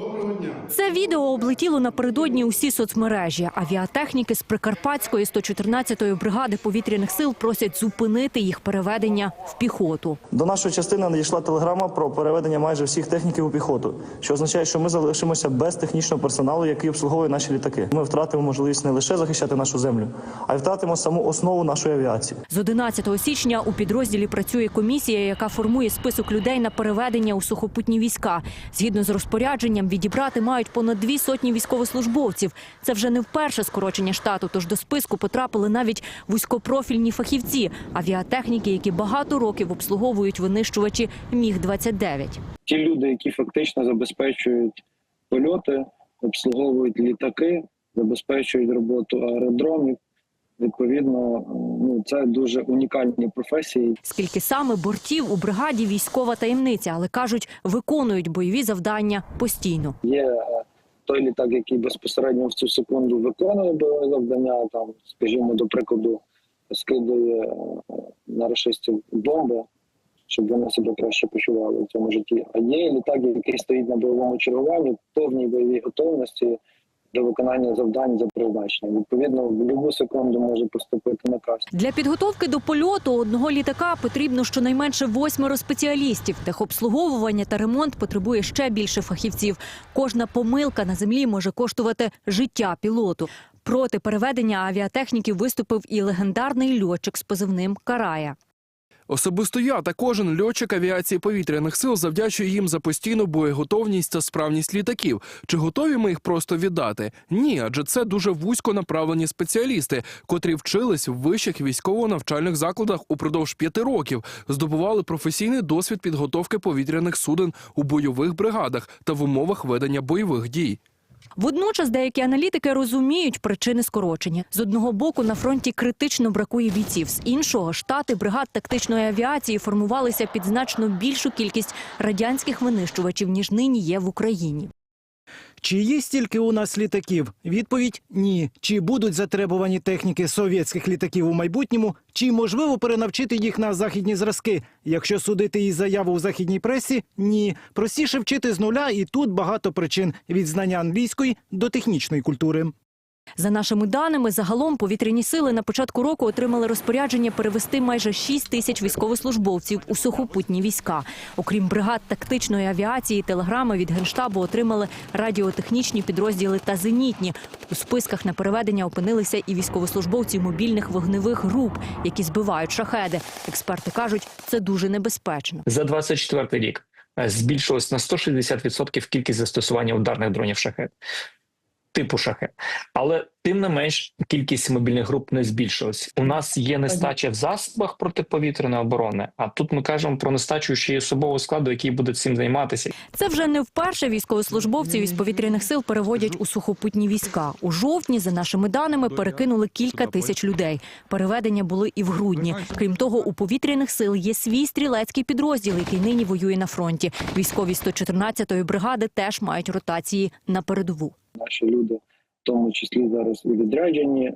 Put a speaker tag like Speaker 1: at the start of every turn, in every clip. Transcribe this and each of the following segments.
Speaker 1: sobre
Speaker 2: Це відео облетіло напередодні усі соцмережі. Авіатехніки з Прикарпатської 114-ї бригади повітряних сил просять зупинити їх переведення в піхоту.
Speaker 3: До нашої частини надійшла телеграма про переведення майже всіх техніків у піхоту, що означає, що ми залишимося без технічного персоналу, який обслуговує наші літаки. Ми втратимо можливість не лише захищати нашу землю, а й втратимо саму основу нашої авіації.
Speaker 2: З 11 січня у підрозділі працює комісія, яка формує список людей на переведення у сухопутні війська. Згідно з розпорядженням, відібрати мають понад дві сотні військовослужбовців. Це вже не вперше скорочення штату. Тож до списку потрапили навіть вузькопрофільні фахівці, авіатехніки, які багато років обслуговують винищувачі Міг 29
Speaker 4: ті люди, які фактично забезпечують польоти, обслуговують літаки, забезпечують роботу аеродромів. Відповідно, ну це дуже унікальні професії.
Speaker 2: Скільки саме бортів у бригаді військова таємниця, але кажуть, виконують бойові завдання постійно.
Speaker 4: Є е, той літак, який безпосередньо в цю секунду виконує бойове завдання. Там, скажімо, до прикладу, скидує е, на рашистів бомби, щоб вони себе краще почували в цьому житті. А є літак, який стоїть на бойовому чергуванні, повній бойовій готовності до виконання завдань за призначенням. Відповідно, в будь-яку секунду може поступити наказ.
Speaker 2: Для підготовки до польоту одного літака потрібно щонайменше восьмеро спеціалістів. Техобслуговування та ремонт потребує ще більше фахівців. Кожна помилка на землі може коштувати життя пілоту. Проти переведення авіатехніки виступив і легендарний льотчик з позивним Карая.
Speaker 5: Особисто я та кожен льотчик авіації повітряних сил завдячує їм за постійну боєготовність та справність літаків. Чи готові ми їх просто віддати? Ні, адже це дуже вузько направлені спеціалісти, котрі вчились в вищих військово-навчальних закладах упродовж п'яти років, здобували професійний досвід підготовки повітряних суден у бойових бригадах та в умовах ведення бойових дій.
Speaker 2: Водночас деякі аналітики розуміють причини скорочення. З одного боку на фронті критично бракує бійців, з іншого штати бригад тактичної авіації формувалися під значно більшу кількість радянських винищувачів ніж нині є в Україні.
Speaker 6: Чи є стільки у нас літаків? Відповідь ні. Чи будуть затребувані техніки совєтських літаків у майбутньому? Чи можливо перенавчити їх на західні зразки? Якщо судити її заяву у західній пресі, ні. Простіше вчити з нуля, і тут багато причин від знання англійської до технічної культури.
Speaker 2: За нашими даними, загалом повітряні сили на початку року отримали розпорядження перевести майже 6 тисяч військовослужбовців у сухопутні війська. Окрім бригад тактичної авіації, телеграми від генштабу отримали радіотехнічні підрозділи та зенітні. У списках на переведення опинилися і військовослужбовці мобільних вогневих груп, які збивають шахеди. Експерти кажуть, це дуже небезпечно.
Speaker 7: За 24 рік е, збільшилось на 160% кількість застосування ударних дронів шахет. Типу шахет, але тим не менш кількість мобільних груп не збільшилась. У нас є нестача в засобах протиповітряної оборони. А тут ми кажемо про нестачу ще й особового складу, який буде цим займатися.
Speaker 2: Це вже не вперше військовослужбовців із повітряних сил переводять у сухопутні війська. У жовтні, за нашими даними, перекинули кілька тисяч людей. Переведення були і в грудні. Крім того, у повітряних сил є свій стрілецький підрозділ, який нині воює на фронті. Військові 114-ї бригади теж мають ротації на передову.
Speaker 4: Наші люди, в тому числі зараз і відряджені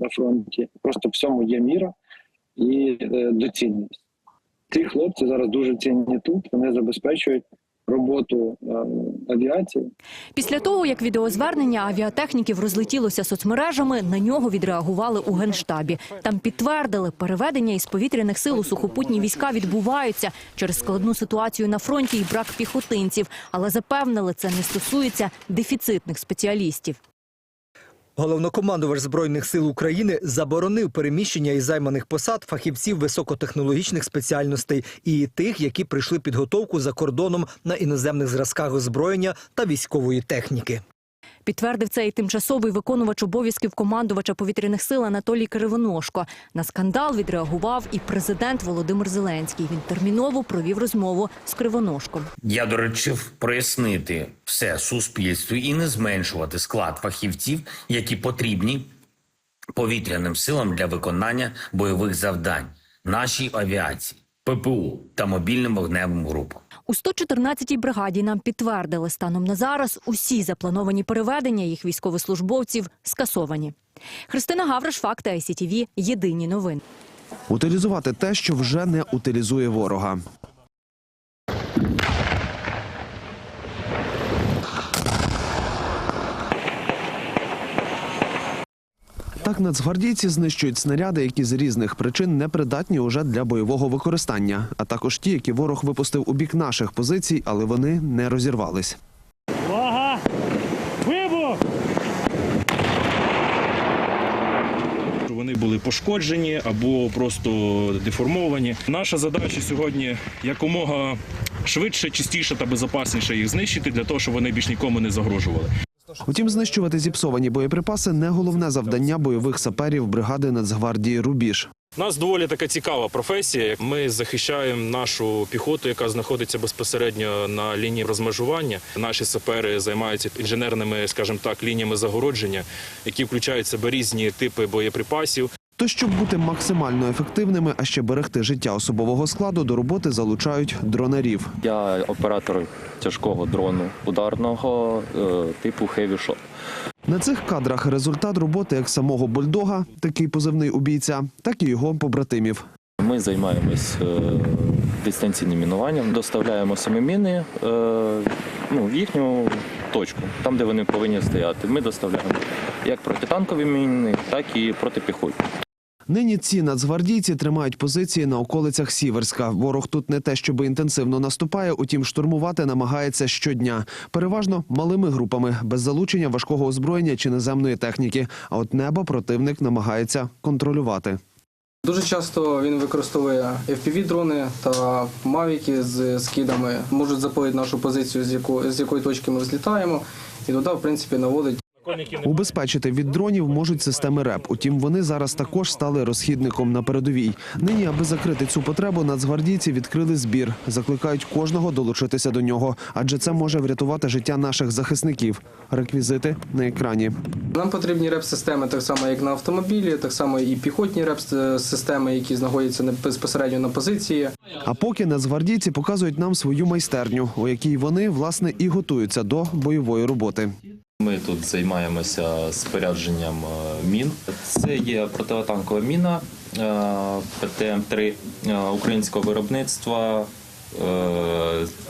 Speaker 4: на фронті. Просто всьому є міра і е, доцільність. Ці хлопці зараз дуже цінні тут. Вони забезпечують роботу е, авіації.
Speaker 2: Після того, як відеозвернення авіатехніків розлетілося соцмережами, на нього відреагували у генштабі. Там підтвердили, переведення із повітряних сил у сухопутні війська відбуваються через складну ситуацію на фронті і брак піхотинців, але запевнили, це не стосується дефіцитних спеціалістів.
Speaker 8: Головнокомандувач збройних сил України заборонив переміщення із займаних посад фахівців високотехнологічних спеціальностей і тих, які прийшли підготовку за кордоном на іноземних зразках озброєння та військової техніки.
Speaker 2: Підтвердив це і тимчасовий виконувач обов'язків командувача повітряних сил Анатолій Кривоножко. На скандал відреагував і президент Володимир Зеленський. Він терміново провів розмову з Кривоножком.
Speaker 9: Я доручив прояснити все суспільству і не зменшувати склад фахівців, які потрібні повітряним силам для виконання бойових завдань нашій авіації, ППУ та мобільним вогневим групам.
Speaker 2: У 114-й бригаді нам підтвердили станом на зараз усі заплановані переведення їх військовослужбовців скасовані. Христина Гавриш, факти ICTV, Єдині новини.
Speaker 10: Утилізувати те, що вже не утилізує ворога. Так нацгвардійці знищують снаряди, які з різних причин не придатні уже для бойового використання, а також ті, які ворог випустив у бік наших позицій, але вони не розірвались.
Speaker 6: Увага! Вибух!
Speaker 1: Вони були пошкоджені або просто деформовані. Наша задача сьогодні якомога швидше, чистіше та безпечніше їх знищити для того, щоб вони більш нікому не загрожували.
Speaker 10: Утім, знищувати зіпсовані боєприпаси не головне завдання бойових саперів бригади Нацгвардії Рубіж.
Speaker 1: У нас доволі така цікава професія. Ми захищаємо нашу піхоту, яка знаходиться безпосередньо на лінії розмежування. Наші сапери займаються інженерними, скажімо так, лініями загородження, які включають в себе різні типи боєприпасів.
Speaker 10: То, щоб бути максимально ефективними, а ще берегти життя особового складу, до роботи залучають дронарів.
Speaker 11: Я оператор тяжкого дрону ударного е, типу Heavy
Speaker 10: На цих кадрах результат роботи як самого бульдога, такий позивний убійця, так і його побратимів.
Speaker 11: Ми займаємось е, дистанційним мінуванням, доставляємо самі міни е, ну, в їхню точку, там, де вони повинні стояти. Ми доставляємо як протитанкові міни, так і протипіхотні.
Speaker 10: Нині ці нацгвардійці тримають позиції на околицях Сіверська. Ворог тут не те, щоби інтенсивно наступає, утім штурмувати намагається щодня. Переважно малими групами, без залучення важкого озброєння чи наземної техніки. А от небо противник намагається контролювати.
Speaker 12: Дуже часто він використовує FPV-дрони та мавіки з скидами, можуть запалити нашу позицію, з якої, з якої точки ми взлітаємо, і туди, в принципі, наводить
Speaker 10: Убезпечити від дронів можуть системи РЕП. Утім, вони зараз також стали розхідником на передовій. Нині, аби закрити цю потребу, нацгвардійці відкрили збір. Закликають кожного долучитися до нього, адже це може врятувати життя наших захисників. Реквізити на екрані.
Speaker 12: Нам потрібні реп-системи, так само як на автомобілі, так само і піхотні реп-системи, які знаходяться не- безпосередньо на позиції.
Speaker 10: А поки нацгвардійці показують нам свою майстерню, у якій вони власне і готуються до бойової роботи.
Speaker 11: Ми тут займаємося спорядженням е, мін. Це є протитанкова міна е, ПТМ-3 е, українського виробництва.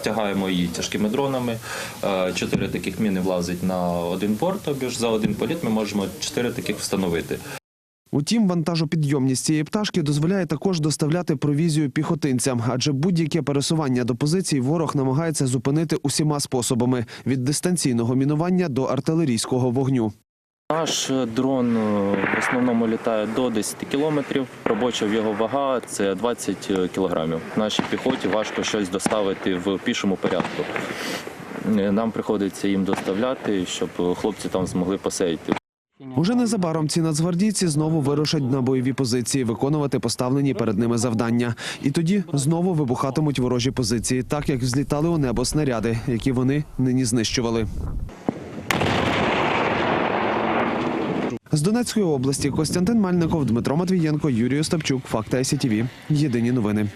Speaker 11: Тягаємо її тяжкими дронами. Чотири таких міни влазить на один борт. Тобі ж за один політ ми можемо чотири таких встановити.
Speaker 10: Утім, вантажопідйомність цієї пташки дозволяє також доставляти провізію піхотинцям, адже будь-яке пересування до позицій ворог намагається зупинити усіма способами від дистанційного мінування до артилерійського вогню.
Speaker 11: Наш дрон е, в основному літає до 10 кілометрів. Робоча його вага це 20 кілограмів. Нашій піхоті важко щось доставити в пішому порядку. Е, Нам приходиться їм доставляти, щоб хлопці там змогли посеяти.
Speaker 10: Уже незабаром ці нацгвардійці знову вирушать на бойові позиції, виконувати поставлені перед ними завдання. І тоді знову вибухатимуть ворожі позиції, так як взлітали у небо снаряди, які вони нині знищували. З Донецької області Костянтин Мальников, Дмитро Матвієнко, Юрій Остапчук. Факти СІТВ. Єдині новини.